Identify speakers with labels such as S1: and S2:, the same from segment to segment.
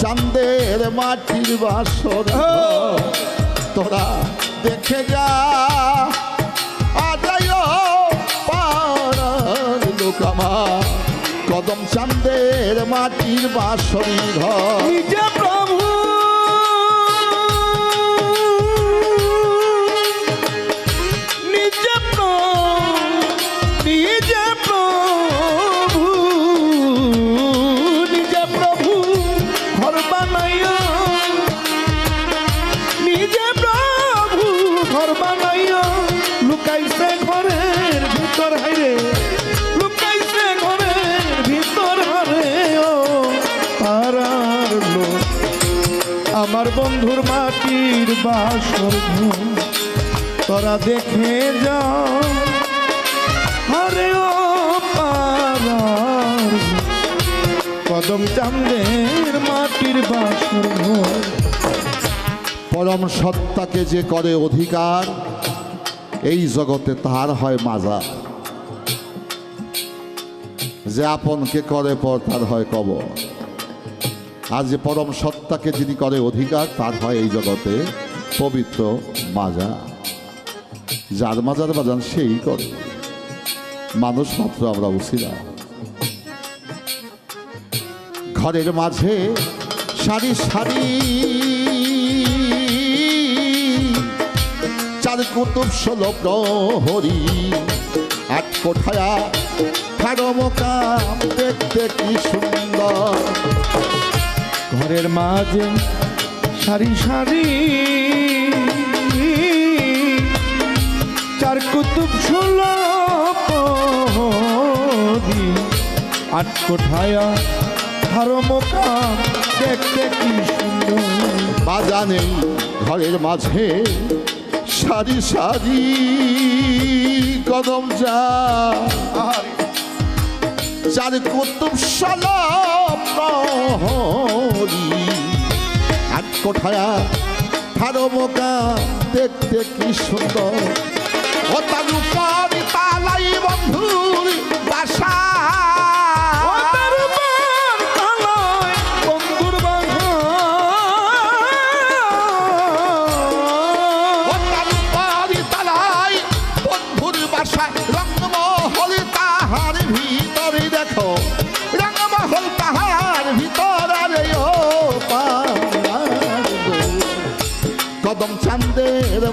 S1: চান্দের মাটির বাসর ঘর। তোরা দেখে যা আদায় পাড়ার লোক আমার। কদম চান্দের মাটির বাসরি ঘর।
S2: পারার আমার বন্ধুর মাটির বাসর ঘর তোরা দেখে যা আরে ও পারার কদম চান্দের মাটির বাসর ঘর
S1: পরম সত্তাকে যে করে অধিকার, এই জগতে তার হয় মাজা। যে আপনকে করে পর তার হয় কবর। যে পরম সত্তাকে যিনি করে অধিকার, তার হয় এই জগতে পবিত্র মাজা। যার মাজার বাজান সেই করে। মানুষ মাত্র আমরা উচিরা ঘরের মাঝে সারি সারি চার কুতুব ষোলো প্রহরী আট কোঠায়া দেখতে কি সুন্দর।
S2: ঘরের মাঝে সারি সারি চার কুতুব ষোলো আট কোঠায়া হারো মোকাম দেখতে কি সুন্দর।
S1: বাজা নেই ঘরের মাঝে সারি সারি কদম যা চার কুতুব সালা প্রহরী এক কোঠায়া খারো মোকা দেখতে কি সুন্দর। ও তার তালাই বন্ধুর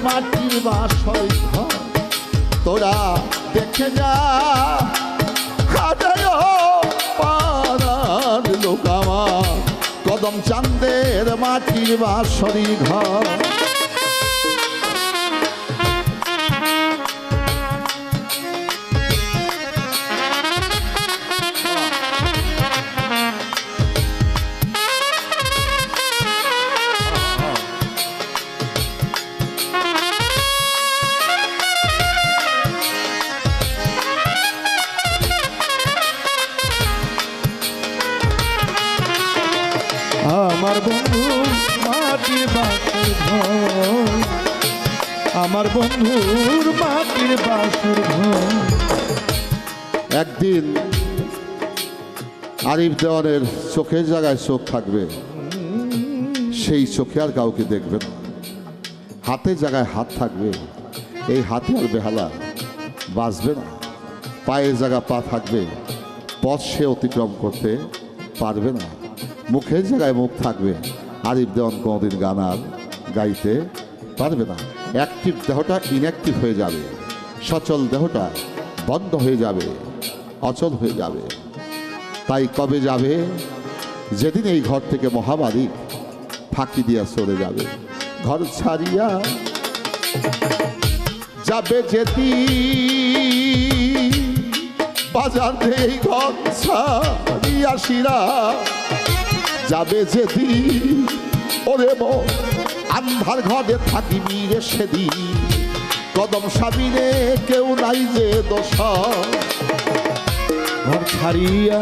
S1: মাটির বাসর ঘর তোরা দেখে যা ও পাড়ার লোক আমার। কদম চান্দের মাটির বাসরি ঘর।
S2: আমার বন্ধু, মাটির বাসর আমার বন্ধুর মাটির বাসর
S1: একদিন আরিফ দেওয়ানের চোখের জায়গায় চোখ থাকবে, সেই চোখে আর কাউকে দেখবে না। হাতের জায়গায় হাত থাকবে, এই হাতে আর বেহালা বাঁচবে না। পায়ের জায়গা পা থাকবে, পথ সে অতিক্রম করতে পারবে না। মুখের জায়গায় মুখ থাকবে। আরিফ দেওয়ান কোনোদিন গান আর গাইতে পারবে না। অ্যাক্টিভ দেহটা ইনঅ্যাক্টিভ হয়ে যাবে। সচল দেহটা বন্ধ হয়ে যাবে। অচল হয়ে যাবে। তাই কবে যাবে? যেদিন এই ঘর থেকে মহামারী ফাঁকি দিয়া সরে যাবে। ঘর ছাড়িয়া যাবে যেতি বাজার এই ঘর ছাড়িয়া শিরা। যাবে যেদি ওরে আন্ধার ঘরে থাকিবি রে সেদিন। কদম সাবিরে কেউ নাই যে দোষ
S2: ঘর ছাড়িয়া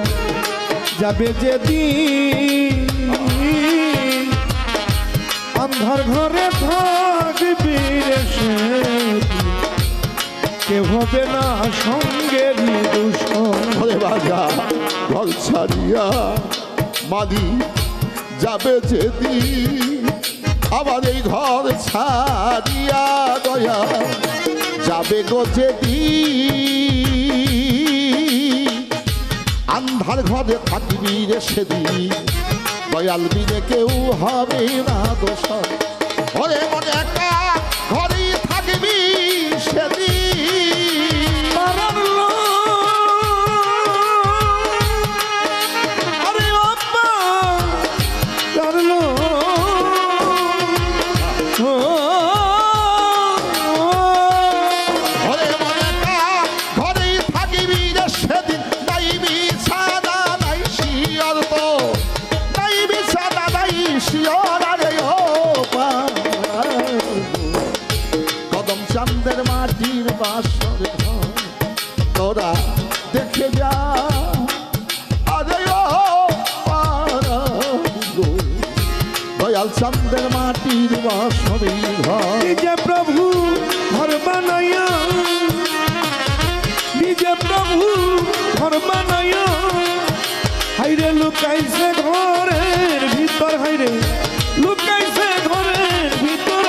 S2: যাবে যেদিন, আন্ধার ঘরে থাকবি রে। কেউ হবে না সঙ্গে
S1: বাজা ঘর ছাড়িয়া মালি যাবে যেদিন আবার এই ঘর ছাড়িয়া দয়া যাবে গো যেদিন আন্ধার ঘরে থাকবি রে সেদিন দয়াল বিনে কেউ হবে না দোষ ওরে মনে একা দয়াল চান্দের মাটির বাসরি ঘর।
S2: নিজে প্রভু ঘর বানাইয়া। নিজে প্রভু ঘর বানাইয়া। হাইরে লুকাইছে ঘরের ভিতর, হাইরে লুকাইছে ঘরের ভিতর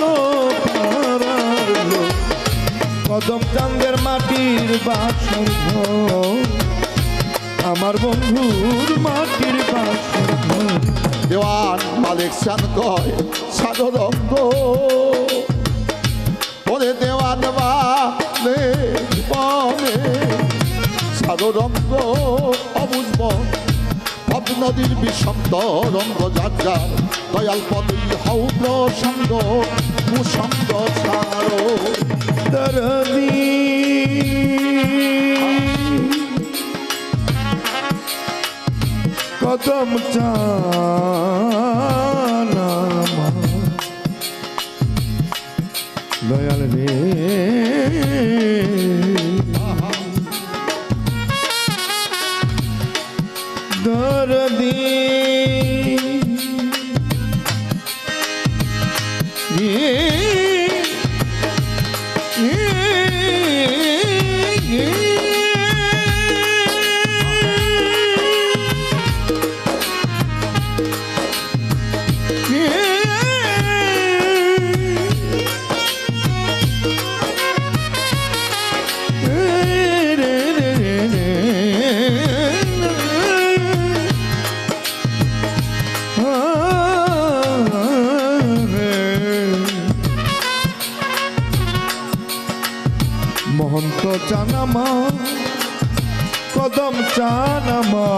S2: লোক। কদম চান্দের মাটির ঘর আমার বন্ধুর মাটির ঘর
S1: দেওয়ান মালিক চান কয় সাদর রঙ্গ। ওরে দেওয়ান মানে বনে সাদর রঙ্গ অবুঝব ভব নদীর বিষন্ত রঙ্গ যাত্রা দয়াল পদী হৌ প্রসঙ্গ কুসঙ্গ ছাড়ো
S2: দরদি। কদম দয়াল রে। দরদি। মহন্ত কদম চানামা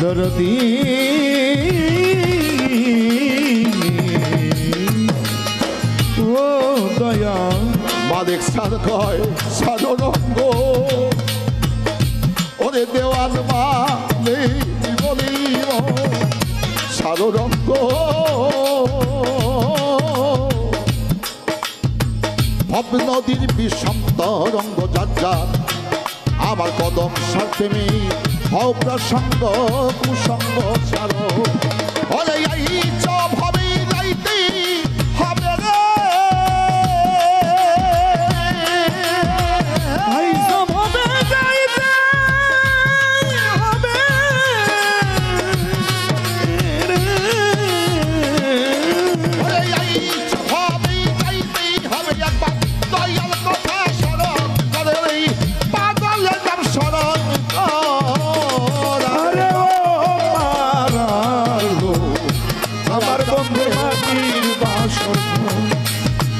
S2: দরদি। ও দয়া।
S1: মালিক সার কয় সাদর রঙ্গ ওরে দেওয়ান মানে বলিব সাদর রঙ্গ ভব নদীর বিষন্ত রঙ্গ যাত্রা আমার কদম সাথে অপ্রসঙ্গ কুসঙ্গ ছাড়ো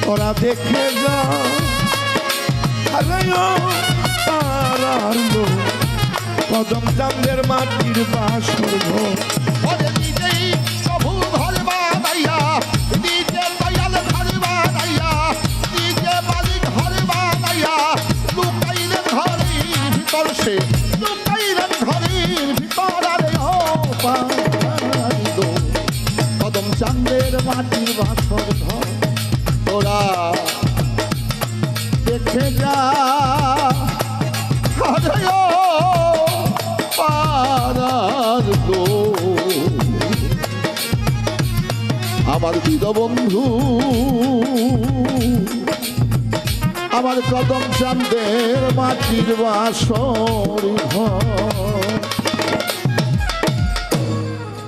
S1: ওরা
S2: দেখে যা। কদম চান্দের মাটির বাস ঘর
S1: আমার বন্ধু আমার কদম চান্দের মাটির বাসর ঘর।